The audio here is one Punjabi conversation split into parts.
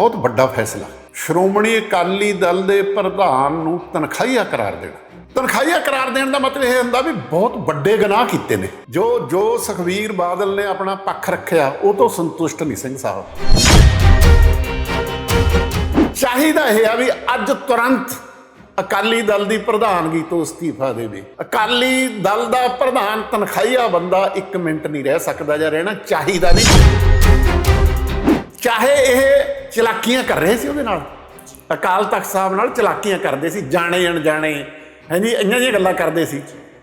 ਬਹੁਤ ਵੱਡਾ ਫੈਸਲਾ। ਸ਼੍ਰੋਮਣੀ ਅਕਾਲੀ ਦਲ ਦੇ ਪ੍ਰਧਾਨ ਨੂੰ ਤਨਖਾਹੀਆ ਕਰਾਰ ਦੇਣਾ। ਤਨਖਾਹੀਆ ਕਰਾਰ ਦੇਣ ਦਾ ਮਤਲਬ ਇਹ ਹੁੰਦਾ ਵੀ ਬਹੁਤ ਵੱਡੇ ਗੁਨਾਹ ਕੀਤੇ ਨੇ। ਜੋ ਜੋ ਸੁਖਵੀਰ ਬਾਦਲ ਨੇ ਆਪਣਾ ਪੱਖ ਰੱਖਿਆ, ਉਹ ਤੋਂ ਸੰਤੁਸ਼ਟ ਨਹੀਂ ਸਿੰਘ ਸਾਹਿਬ। ਚਾਹੀਦਾ ਇਹ ਆ ਵੀ ਅੱਜ ਤੁਰੰਤ ਅਕਾਲੀ ਦਲ ਦੀ ਪ੍ਰਧਾਨਗੀ ਤੋਂ ਅਸਤੀਫਾ ਦੇਵੇ। ਅਕਾਲੀ ਦਲ ਦਾ ਪ੍ਰਧਾਨ ਤਨਖਾਹੀਆ ਬੰਦਾ 1 ਮਿੰਟ ਨਹੀਂ ਰਹਿ ਸਕਦਾ ਜਾਂ ਰਹਿਣਾ ਚਾਹੀਦਾ ਨਹੀਂ। ਚਾਹੇ ਇਹ ਚਲਾਕੀਆਂ ਕਰ ਰਹੇ ਸੀ ਉਹਦੇ ਨਾਲ। ਅਕਾਲ ਤਖਤ ਸਾਹਿਬ ਨਾਲ ਚਲਾਕੀਆਂ ਕਰਦੇ ਸੀ, ਜਾਣੇ ਅਣਜਾਣੇ ਹਾਂਜੀ ਇੰਨੀਆਂ ਜਿਹੀਆਂ ਗੱਲਾਂ ਕਰਦੇ ਸੀ।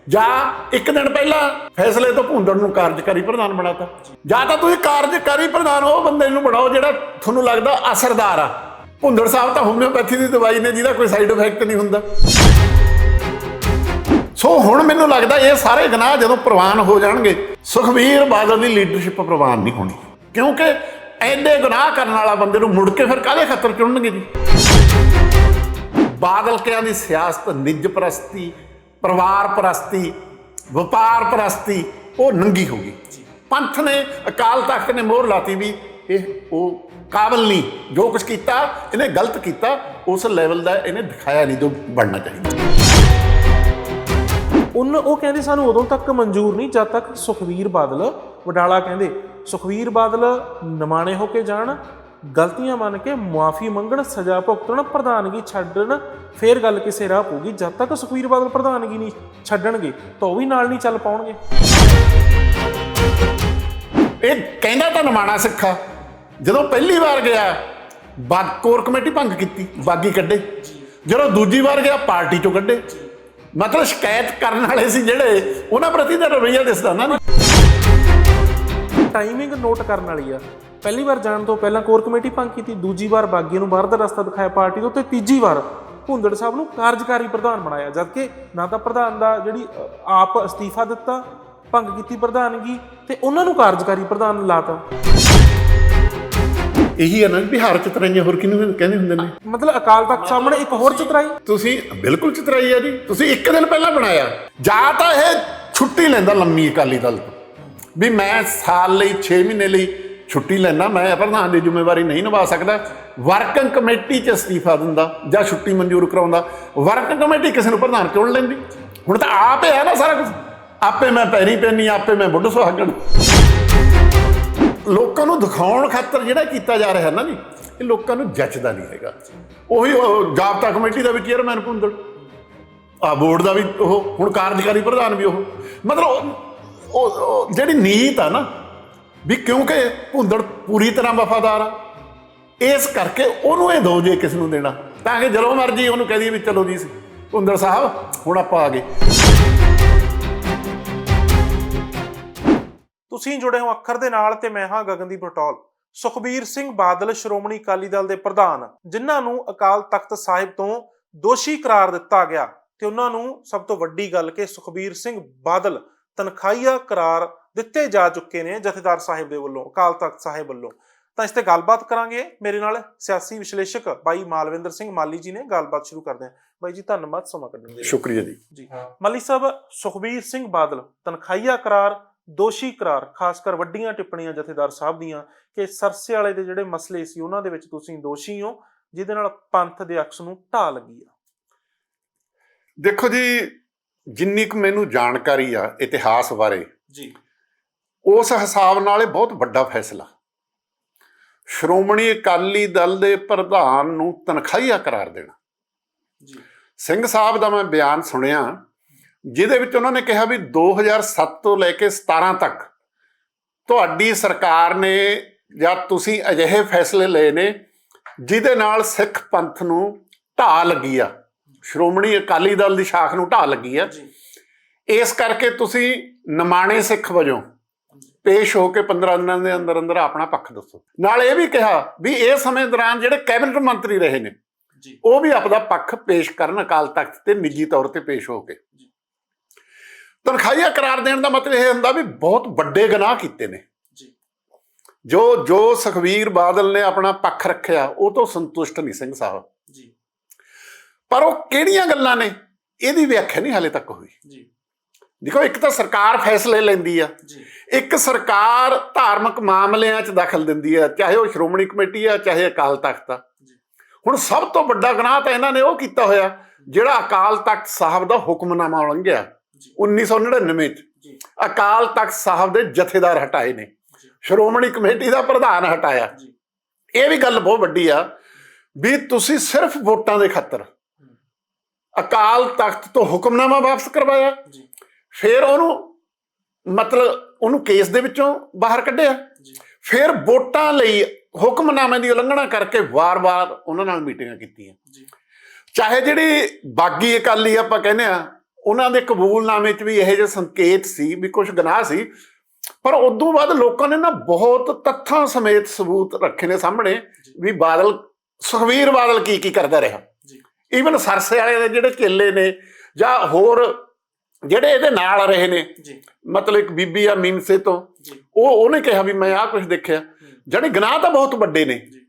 ਜਾਂ ਇੱਕ ਦਿਨ ਪਹਿਲਾਂ ਫੈਸਲੇ ਤੋਂ ਭੁੰਦੜ ਨੂੰ ਕਾਰਜਕਾਰੀ ਪ੍ਰਧਾਨ ਬਣਾਤਾ। ਜਾਂ ਤਾਂ ਤੁਸੀਂ ਕਾਰਜਕਾਰੀ ਪ੍ਰਧਾਨ ਉਹ ਬੰਦੇ ਨੂੰ ਬਣਾਓ ਜਿਹੜਾ ਤੁਹਾਨੂੰ ਲੱਗਦਾ ਅਸਰਦਾਰ ਆ। ਭੁੰਦੜ ਸਾਹਿਬ ਤਾਂ ਹੋਮਿਓਪੈਥੀ ਦੀ ਦਵਾਈ ਨੇ, ਜਿਹਦਾ ਕੋਈ ਸਾਈਡ ਇਫੈਕਟ ਨਹੀਂ ਹੁੰਦਾ। ਸੋ ਹੁਣ ਮੈਨੂੰ ਲੱਗਦਾ ਇਹ ਸਾਰੇ ਗੁਨਾਹ ਜਦੋਂ ਪ੍ਰਵਾਨ ਹੋ ਜਾਣਗੇ ਸੁਖਵੀਰ ਬਾਦਲ ਦੀ ਲੀਡਰਸ਼ਿਪ ਪ੍ਰਵਾਨ ਨਹੀਂ ਹੋਣੀ। ਕਿਉਂਕਿ ਐਡੇ ਗੁਨਾਹ ਕਰਨ ਵਾਲਾ ਬੰਦੇ ਨੂੰ ਮੁੜ ਕੇ ਫਿਰ ਕਾਹਦੇ ਖਤਰ ਚੁਣਨਗੇ ਜੀ? ਬਾਦਲ ਦੀ ਸਿਆਸਤ, ਨਿੱਜ ਪ੍ਰਸਤੀ, ਪਰਿਵਾਰ ਪ੍ਰਸਤੀ, ਵਪਾਰ ਪ੍ਰਸਤੀ, ਉਹ ਨੰਗੀ ਹੋ ਗਈ। ਪੰਥ ਨੇ ਅਕਾਲ ਤਖਤ ਨੇ ਮੋਹਰ ਲਾਤੀ ਵੀ ਇਹ ਉਹ ਕਾਬਲ ਨਹੀਂ, ਜੋ ਕੁਝ ਕੀਤਾ, ਇਹਨੇ ਗਲਤ ਕੀਤਾ, ਉਸ ਲੈਵਲ ਦਾ ਇਹਨੇ ਦਿਖਾਇਆ ਨਹੀਂ ਜੋ ਬਣਨਾ ਚਾਹੀਦਾ। ਉਨ ਉਹ ਕਹਿੰਦੇ ਸਾਨੂੰ ਉਦੋਂ ਤੱਕ ਮਨਜ਼ੂਰ ਨਹੀਂ, ਜਦ ਤੱਕ ਸੁਖਵੀਰ ਬਾਦਲ, ਵਡਾਲਾ ਕਹਿੰਦੇ ਸੁਖਵੀਰ ਬਾਦਲ ਨਮਾਣੇ ਹੋ ਕੇ ਜਾਣ, ਗਲਤੀਆਂ ਮੰਨ ਕੇ ਮੁਆਫੀ ਮੰਗਣ, ਸਜ਼ਾ ਭੁਗਤਣ, ਪ੍ਰਧਾਨਗੀ ਛੱਡਣ, ਫੇਰ ਗੱਲ ਕਿਸੇ ਰਾਹ ਪਊਗੀ, ਜਦ ਤੱਕ ਸੁਖਵੀਰ ਬਾਦਲ ਪ੍ਰਧਾਨਗੀ ਨਹੀਂ ਛੱਡਣਗੇ, ਤਾਂ ਉਹ ਵੀ ਨਾਲ ਨਹੀਂ ਚੱਲ ਪਾਉਣਗੇ। ਇਹ ਕਹਿੰਦਾ ਤਾਂ ਨਮਾਣਾ ਸਿੱਖਾ ਜਦੋਂ ਪਹਿਲੀ ਵਾਰ ਗਿਆ, ਬਾਗ ਕੋਰ ਕਮੇਟੀ ਭੰਗ ਕੀਤੀ, ਬਾਗੀ ਕੱਢੇ। ਜਦੋਂ ਦੂਜੀ ਵਾਰ ਗਿਆ, ਪਾਰਟੀ ਚੋਂ ਕੱਢੇ। ਮਤਲਬ ਸ਼ਿਕਾਇਤ ਕਰਨ ਵਾਲੇ ਸੀ ਜਿਹੜੇ, ਉਹਨਾਂ ਪ੍ਰਤੀ ਤਾਂ ਰਵੱਈਆ ਦਿਸਦਾ ਨਾ। ਟਾਈਮਿੰਗ ਨੋਟ ਕਰਨ ਵਾਲੀ ਆ। ਪਹਿਲੀ ਵਾਰ ਜਾਣ ਤੋਂ ਪਹਿਲਾਂ ਕੋਰ ਕਮੇਟੀ ਭੰਗ ਕੀਤੀ ਦੂਜੀ ਵਾਰ ਬਾਗੀ ਨੂੰ ਬਾਹਰ ਦਾ ਰਸਤਾ ਦਿਖਾਇਆ ਪਾਰਟੀ ਤੋਂ ਤੇ ਤੀਜੀ ਵਾਰ ਭੁੰਦੜ ਸਾਹਿਬ ਨੂੰ ਕਾਰਜਕਾਰੀ ਪ੍ਰਧਾਨ ਬਣਾਇਆ। ਜਦਕਿ ਨਾ ਤਾਂ ਪ੍ਰਧਾਨ ਦਾ ਜਿਹੜੀ ਆਪ ਅਸਤੀਫਾ ਦਿੱਤਾ ਭੰਗ ਕੀਤੀ ਪ੍ਰਧਾਨਗੀ ਤੇ ਉਹਨਾਂ ਨੂੰ ਕਾਰਜਕਾਰੀ ਪ੍ਰਧਾਨ ਲਾਤਾ। ਇਹੀ ਹੈ ਨਾ ਬਿਹਾਰ ਚ ਤਰਾਈਆਂ ਹੋਰ ਕਿਹਨੂੰ ਕਹਿੰਦੇ ਹੁੰਦੇ ਨੇ? ਮਤਲਬ ਅਕਾਲ ਤਖਤ ਸਾਹਮਣੇ ਇੱਕ ਹੋਰ ਚਤਰਾਈ। ਤੁਸੀਂ ਬਿਲਕੁਲ ਚਤਰਾਈ ਆ ਜੀ। ਤੁਸੀਂ ਇੱਕ ਦਿਨ ਪਹਿਲਾਂ ਬਣਾਇਆ। ਜਾਂ ਤਾਂ ਇਹ ਛੁੱਟੀ ਲੈਂਦਾ ਲੰਮੀ ਅਕਾਲੀ ਦਲ ਤੋਂ। ਵੀ ਮੈਂ ਸਾਲ ਲਈ 6 ਮਹੀਨੇ ਲਈ ਛੁੱਟੀ ਲੈਣਾ ਮੈਂ ਪ੍ਰਧਾਨ ਦੀ ਜ਼ਿੰਮੇਵਾਰੀ ਨਹੀਂ ਨਿਭਾ ਸਕਦਾ। ਵਰਕਿੰਗ ਕਮੇਟੀ ਚ ਅਸਤੀਫਾ ਦਿੰਦਾ ਜਾਂ ਛੁੱਟੀ ਮਨਜ਼ੂਰ ਕਰਾਉਂਦਾ। ਵਰਕਿੰਗ ਕਮੇਟੀ ਕਿਸੇ ਨੂੰ ਪ੍ਰਧਾਨ ਚੁਣ ਲੈਂਦੀ? ਹੁਣ ਤਾਂ ਆਪ ਹੈ ਨਾ ਸਾਰਾ ਕੁਝ ਆਪੇ ਮੈਂ ਪੈਰੀ ਪੈਣੀ ਆਪੇ ਮੈਂ ਬੁੱਢ ਸੁਹਾਗਣ। ਲੋਕਾਂ ਨੂੰ ਦਿਖਾਉਣ ਖਾਤਰ ਜਿਹੜਾ ਕੀਤਾ ਜਾ ਰਿਹਾ ਨਾ ਜੀ, ਇਹ ਲੋਕਾਂ ਨੂੰ ਜੱਚਦਾ ਨਹੀਂ ਹੈਗਾ। ਉਹੀ ਉਹ ਜਾਬਤਾ ਕਮੇਟੀ ਦਾ ਵੀ ਚੇਅਰਮੈਨ ਭੁੰਦੜ ਆ ਬੋਰਡ ਦਾ ਵੀ ਉਹ, ਹੁਣ ਕਾਰਜਕਾਰੀ ਪ੍ਰਧਾਨ ਵੀ ਉਹ। ਮਤਲਬ ਉਹ- ਜਿਹੜੀ ਨੀਤ ਆ ਨਾ, ਵੀ ਕਿਉਂਕਿ ਭੁੰਦੜ ਪੂਰੀ ਤਰ੍ਹਾਂ ਵਫਾਦਾਰ ਆ, ਇਸ ਕਰਕੇ ਉਹਨੂੰ ਇਹ ਦੋ ਜੇ ਕਿਸ ਨੂੰ ਦੇਣਾ, ਤਾਂ ਕਿ ਜਦੋਂ ਮਰਜ਼ੀ ਉਹਨੂੰ ਕਹਿ ਦਈਏ ਵੀ ਚਲੋ ਜੀ ਭੁੰਦੜ ਸਾਹਿਬ, ਹੁਣ ਆਪਾਂ ਆ ਗਏ। ਤੁਸੀਂ ਜੁੜੇ ਹੋ ਅੱਖਰ ਦੇ ਨਾਲ ਤੇ ਮੈਂ ਹਾਂ ਗਗਨਦੀਪ ਬਟੋਲ ਸੁਖਬੀਰ ਸਿੰਘ ਬਾਦਲ, ਸ਼੍ਰੋਮਣੀ ਅਕਾਲੀ ਦਲ ਦੇ ਪ੍ਰਧਾਨ, ਜਿਨ੍ਹਾਂ ਨੂੰ ਅਕਾਲ ਤਖਤ ਸਾਹਿਬ ਤੋਂ ਦੋਸ਼ੀ ਕਰਾਰ ਦਿੱਤਾ ਗਿਆ, ਤੇ ਉਹਨਾਂ ਨੂੰ ਸਭ ਤੋਂ ਵੱਡੀ ਗੱਲ ਕਿ ਸੁਖਬੀਰ ਸਿੰਘ ਬਾਦਲ ਤਨਖਾਹੀਆ ਕਰਾਰ ਦਿੱਤੇ ਜਾ ਚੁੱਕੇ ਨੇ ਜਥੇਦਾਰ ਸਾਹਿਬ ਦੇ ਵੱਲੋਂ ਅਕਾਲ ਤਖਤ ਸਾਹਿਬ ਵੱਲੋਂ। ਤਾਂ ਇਸ ਤੇ ਗੱਲਬਾਤ ਕਰਾਂਗੇ। ਮੇਰੇ ਨਾਲ ਸਿਆਸੀ ਵਿਸ਼ਲੇਸ਼ਕ ਬਾਈ ਮਾਲਵਿੰਦਰ ਸਿੰਘ ਮਾਲੀ ਜੀ ਨੇ ਗੱਲਬਾਤ ਸ਼ੁਰੂ ਕਰਦੇ ਹਾਂ। ਬਾਈ ਜੀ ਧੰਨਵਾਦ ਸਮਾਂ ਕੱਢਣ ਦੇ ਲਈ। ਸ਼ੁਕਰੀਆ ਜੀ। ਜੀ। ਮਾਲੀ ਸਾਹਿਬ ਸੁਖਬੀਰ ਸਿੰਘ ਬਾਦਲ ਤਨਖਾਹੀਆ ਕਰਾਰ ਦੋਸ਼ੀ ਕਰਾਰ ਖਾਸ ਕਰ ਵੱਡੀਆਂ ਟਿੱਪਣੀਆਂ ਜਥੇਦਾਰ ਸਾਹਿਬ ਦੀਆਂ ਕਿ ਸਰਸੇ ਵਾਲੇ ਦੇ ਜਿਹੜੇ ਮਸਲੇ ਸੀ ਉਹਨਾਂ ਦੇ ਵਿੱਚ ਤੁਸੀਂ ਦੋਸ਼ੀ ਹੋ ਜਿਹਦੇ ਨਾਲ ਪੰਥ ਦੇ ਅਕਸ ਨੂੰ ਢਾਹ ਲੱਗੀ ਆ। ਦੇਖੋ ਜੀ ਜਿੰਨੀ ਕੁ ਮੈਨੂੰ ਜਾਣਕਾਰੀ ਆ ਇਤਿਹਾਸ ਬਾਰੇ ਜੀ। ਉਸ ਹਿਸਾਬ ਨਾਲ ਇਹ ਬਹੁਤ ਵੱਡਾ ਫੈਸਲਾ। ਸ਼੍ਰੋਮਣੀ ਅਕਾਲੀ ਦਲ ਦੇ ਪ੍ਰਧਾਨ ਨੂੰ ਤਨਖਾਹੀਆ ਕਰਾਰ ਦੇਣਾ। ਜੀ। ਸਿੰਘ ਸਾਹਿਬ ਦਾ ਮੈਂ ਬਿਆਨ ਸੁਣਿਆ ਜਿਹਦੇ ਵਿੱਚ ਉਹਨਾਂ ਨੇ ਕਿਹਾ ਵੀ 2007 ਤੋਂ ਲੈ ਕੇ 17 ਤੱਕ ਤੁਹਾਡੀ ਸਰਕਾਰ ਨੇ ਜਾਂ ਤੁਸੀਂ ਅਜਿਹੇ ਫੈਸਲੇ ਲਏ ਨੇ ਜਿਹਦੇ ਨਾਲ ਸਿੱਖ ਪੰਥ ਨੂੰ ਢਾਹ ਲੱਗੀ ਆ। ਸ਼੍ਰੋਮਣੀ ਅਕਾਲੀ ਦਲ ਦੀ ਸ਼ਾਖ ਨੂੰ ਢਾਹ ਲੱਗੀ ਆ। ਜੀ। ਇਸ ਕਰਕੇ ਤੁਸੀਂ ਨਿਮਾਣੇ ਸਿੱਖ ਵਜੋਂ ਪੇਸ਼ ਹੋ ਕੇ 15 ਦਿਨਾਂ ਦੇ ਅੰਦਰ ਅੰਦਰ ਆਪਣਾ ਪੱਖ ਦੱਸੋ। ਨਾਲ ਇਹ ਵੀ ਕਿਹਾ ਵੀ ਇਹ ਸਮੇਂ ਦੌਰਾਨ ਜਿਹੜੇ ਕੈਬਨਿਟ ਮੰਤਰੀ ਰਹੇ ਨੇ ਉਹ ਵੀ ਆਪਦਾ ਪੱਖ ਪੇਸ਼ ਕਰਨ ਅਕਾਲ ਤਖਤ ਤੇ ਨਿੱਜੀ ਤੌਰ ਤੇ ਪੇਸ਼ ਹੋ ਕੇ। ਤਨਖਾਹੀਆ ਕਰਾਰ ਦੇਣ ਦਾ ਮਤਲਬ ਇਹ ਹੁੰਦਾ ਵੀ ਬਹੁਤ ਵੱਡੇ ਗੁਨਾਹ ਕੀਤੇ ਨੇ। ਜੀ। ਜੋ ਜੋ ਸੁਖਵੀਰ ਬਾਦਲ ਨੇ ਆਪਣਾ ਪੱਖ ਰੱਖਿਆ ਉਹ ਤੋਂ ਸੰਤੁਸ਼ਟ ਨਹੀਂ ਸਿੰਘ ਸਾਹਿਬ। ਜੀ। ਪਰ ਉਹ ਕਿਹੜੀਆਂ ਗੱਲਾਂ ਨੇ? ਇਹਦੀ ਵਿਆਖਿਆ ਨਹੀਂ ਹਾਲੇ ਤੱਕ ਹੋਈ। ਜੀ। ਦੇਖੋ ਇੱਕ ਤਾਂ ਸਰਕਾਰ ਫੈਸਲੇ ਲੈਂਦੀ ਆ। ਜੀ। ਇੱਕ ਸਰਕਾਰ ਧਾਰਮਿਕ ਮਾਮਲਿਆਂ 'ਚ ਦਖਲ ਦਿੰਦੀ ਆ ਚਾਹੇ ਉਹ ਸ਼੍ਰੋਮਣੀ ਕਮੇਟੀ ਆ ਚਾਹੇ ਅਕਾਲ ਤਖਤ ਆ। ਹੁਣ ਸਭ ਤੋਂ ਵੱਡਾ ਗੁਨਾਹ ਤਾਂ ਇਹਨਾਂ ਨੇ ਉਹ ਕੀਤਾ ਹੋਇਆ ਜਿਹੜਾ ਅਕਾਲ ਤਖਤ ਸਾਹਿਬ ਦਾ ਹੁਕਮਨਾਮਾ ਉਲੰਘਿਆ ਜੀ। 1999 'ਚ। ਅਕਾਲ ਤਖਤ ਸਾਹਿਬ ਦੇ ਜਥੇਦਾਰ ਹਟਾਏ ਨੇ। ਸ਼੍ਰੋਮਣੀ ਕਮੇਟੀ ਦਾ ਪ੍ਰਧਾਨ ਹਟਾਇਆ। ਇਹ ਵੀ ਗੱਲ ਬਹੁਤ ਵੱਡੀ ਆ ਵੀ ਤੁਸੀਂ ਸਿਰਫ ਵੋਟਾਂ ਦੇ ਖਾਤਰ ਅਕਾਲ ਤਖਤ ਤੋਂ ਹੁਕਮਨਾਮਾ ਵਾਪਸ ਕਰਵਾਇਆ। ਜੀ। ਫਿਰ ਉਹਨੂੰ ਮਤਲਬ ਉਹਨੂੰ ਕੇਸ ਦੇ ਵਿੱਚੋਂ ਬਾਹਰ ਕੱਢਿਆ। ਜੀ। ਫਿਰ ਵੋਟਾਂ ਲਈ ਹੁਕਮਨਾਮੇ ਦੀ ਉਲੰਘਣਾ ਕਰਕੇ ਵਾਰ-ਵਾਰ ਉਹਨਾਂ ਨਾਲ ਮੀਟਿੰਗਾਂ ਕੀਤੀਆਂ। ਜੀ। ਚਾਹੇ ਜਿਹੜੀ ਬਾਗੀ ਅਕਾਲੀ ਆਪਾਂ ਕਹਿੰਦੇ ਆ ਉਹਨਾਂ ਦੇ ਕਬੂਲਨਾਮੇ 'ਚ ਵੀ ਇਹੋ ਜਿਹੇ ਸੰਕੇਤ ਸੀ ਵੀ ਕੁਝ ਗੁਨਾਹ ਸੀ। ਪਰ ਉਦੋਂ ਬਾਅਦ ਲੋਕਾਂ ਨੇ ਨਾ ਬਹੁਤ ਤੱਥਾਂ ਸਮੇਤ ਸਬੂਤ ਰੱਖੇ ਨੇ ਸਾਹਮਣੇ ਵੀ ਬਾਦਲ ਸੁਖਵੀਰ ਬਾਦਲ ਕੀ ਕੀ ਕਰਦਾ ਰਿਹਾ। ਈਵਨ ਸਰਸੇ ਵਾਲੇ ਦੇ ਜਿਹੜੇ ਚੇਲੇ ਨੇ ਜਾਂ ਹੋਰ ਜਿਹੜੇ ਇਹਦੇ ਨਾਲ ਰਹੇ ਨੇ ਜੀ। ਮਤਲਬ ਇੱਕ ਬੀਬੀ ਆ ਮੀਨਸੇ ਤੋਂ ਜੀ। ਉਹ ਉਹਨੇ ਕਿਹਾ ਵੀ ਮੈਂ ਆਹ ਕੁਝ ਦੇਖਿਆ। ਜਿਹੜੇ ਗੁਨਾਹ ਤਾਂ ਬਹੁਤ ਵੱਡੇ ਨੇ। ਜੀ।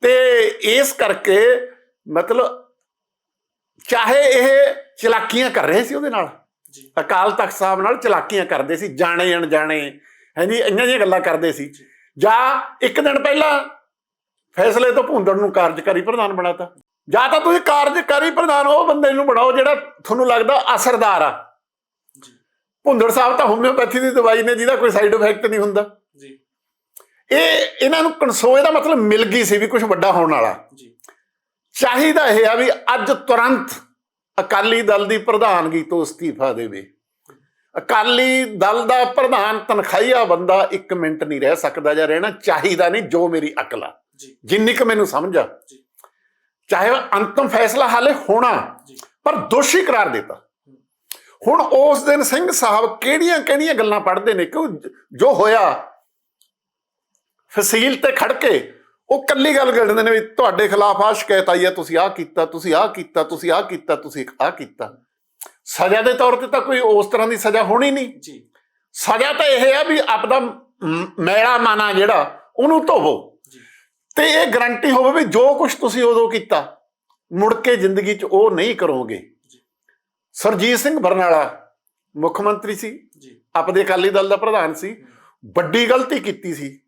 ਤੇ ਇਸ ਕਰਕੇ ਮਤਲਬ ਚਾਹੇ ਇਹ ਚਲਾਕੀਆਂ ਕਰ ਰਹੇ ਸੀ ਉਹਦੇ ਨਾਲ ਜੀ। ਅਕਾਲ ਤਖਤ ਸਾਹਿਬ ਨਾਲ ਚਲਾਕੀਆਂ ਕਰਦੇ ਸੀ ਜਾਣੇ ਅਣਜਾਣੇ ਹਾਂਜੀ ਇੰਨੀਆਂ ਜਿਹੀਆਂ ਗੱਲਾਂ ਕਰਦੇ ਸੀ। ਜਾਂ ਇੱਕ ਦਿਨ ਪਹਿਲਾਂ ਫੈਸਲੇ ਤੋਂ ਭੁੰਦੜ ਨੂੰ ਕਾਰਜਕਾਰੀ ਪ੍ਰਧਾਨ ਬਣਾਤਾ। ਜਾਂ ਤਾਂ ਤੁਸੀਂ ਕਾਰਜਕਾਰੀ ਪ੍ਰਧਾਨ ਉਹ ਬੰਦੇ ਨੂੰ ਬਣਾਓ ਜਿਹੜਾ ਤੁਹਾਨੂੰ ਲੱਗਦਾ ਅਸਰਦਾਰ ਆ। ਜੀ। ਭੁੰਦੜ ਸਾਹਿਬ ਤਾਂ ਹੋਮਿਓਪੈਥੀ ਦੀ ਦਵਾਈ ਨੇ ਜਿਹਦਾ ਕੋਈ ਸਾਈਡ ਇਫੈਕਟ ਨਹੀਂ ਹੁੰਦਾ। ਜੀ। ਇਹ ਇਹਨਾਂ ਨੂੰ ਕਨਸੋਏ ਦਾ ਮਤਲਬ ਮਿਲ ਗਈ ਸੀ ਵੀ ਕੁਝ ਵੱਡਾ ਹੋਣ ਵਾਲਾ। ਜੀ। ਚਾਹੀਦਾ ਇਹ ਆ ਵੀ ਅੱਜ ਤੁਰੰਤ ਅਕਾਲੀ ਦਲ ਦੀ ਪ੍ਰਧਾਨਗੀ ਤੋਂ ਅਸਤੀਫਾ ਦੇਵੇ। ਅਕਾਲੀ ਦਲ ਦਾ ਪ੍ਰਧਾਨ ਤਨਖਾਹੀਆ ਬੰਦਾ 1 ਮਿੰਟ ਨਹੀਂ ਰਹਿ ਸਕਦਾ ਜਾਂ ਰਹਿਣਾ ਚਾਹੀਦਾ ਨਹੀਂ ਜੋ ਮੇਰੀ ਅਕਲ ਆ। ਜਿੰਨੀ ਕੁ ਮੈਨੂੰ ਸਮਝ ਆ। ਜੀ। ਚਾਹੇ ਅੰਤਮ ਫੈਸਲਾ ਹਾਲੇ ਹੋਣਾ ਪਰ ਦੋਸ਼ੀ ਕਰਾਰ ਦਿੱਤਾ। ਹੁਣ ਉਸ ਦਿਨ ਸਿੰਘ ਸਾਹਿਬ ਕਿਹੜੀਆਂ ਕਿਹੜੀਆਂ ਗੱਲਾਂ ਪੜ੍ਹਦੇ ਨੇ? ਕਿ ਜੋ ਹੋਇਆ ਫਸੀਲ ਤੇ ਖੜ ਕੇ ਉਹ ਕੱਲੀ ਗੱਲ ਕਰਦੇ ਨੇ ਵੀ ਤੁਹਾਡੇ ਖਿਲਾਫ ਆ ਸ਼ਿਕਾਇਤ ਆਈ ਹੈ ਤੁਸੀਂ ਆਹ ਕੀਤਾ ਤੁਸੀਂ ਆਹ ਕੀਤਾ ਤੁਸੀਂ ਆਹ ਕੀਤਾ ਤੁਸੀਂ ਆਹ ਕੀਤਾ। ਸਜ਼ਾ ਦੇ ਤੌਰ ਤੇ ਤਾਂ ਕੋਈ ਉਸ ਤਰ੍ਹਾਂ ਦੀ ਸਜ਼ਾ ਹੋਣੀ ਨਹੀਂ। ਜੀ। ਸਜ਼ਾ ਤਾਂ ਇਹ ਆ ਵੀ ਆਪਦਾ ਮੈਲਾ ਮਾਨਾ ਜਿਹੜਾ ਉਹਨੂੰ ਧੋਵੋ। ਤੇ ਇਹ ਗਰੰਟੀ ਹੋਵੇ ਵੀ ਜੋ ਕੁਝ ਤੁਸੀਂ ਉਦੋਂ ਕੀਤਾ ਮੁੜ ਕੇ ਜ਼ਿੰਦਗੀ 'ਚ ਉਹ ਨਹੀਂ ਕਰੋਗੇ। ਸਰਜੀਤ ਸਿੰਘ ਬਰਨਾਲਾ ਮੁੱਖ ਮੰਤਰੀ ਸੀ। ਜੀ। ਆਪਦੇ ਅਕਾਲੀ ਦਲ ਦਾ ਪ੍ਰਧਾਨ ਸੀ। ਵੱਡੀ ਗਲਤੀ ਕੀਤੀ ਸੀ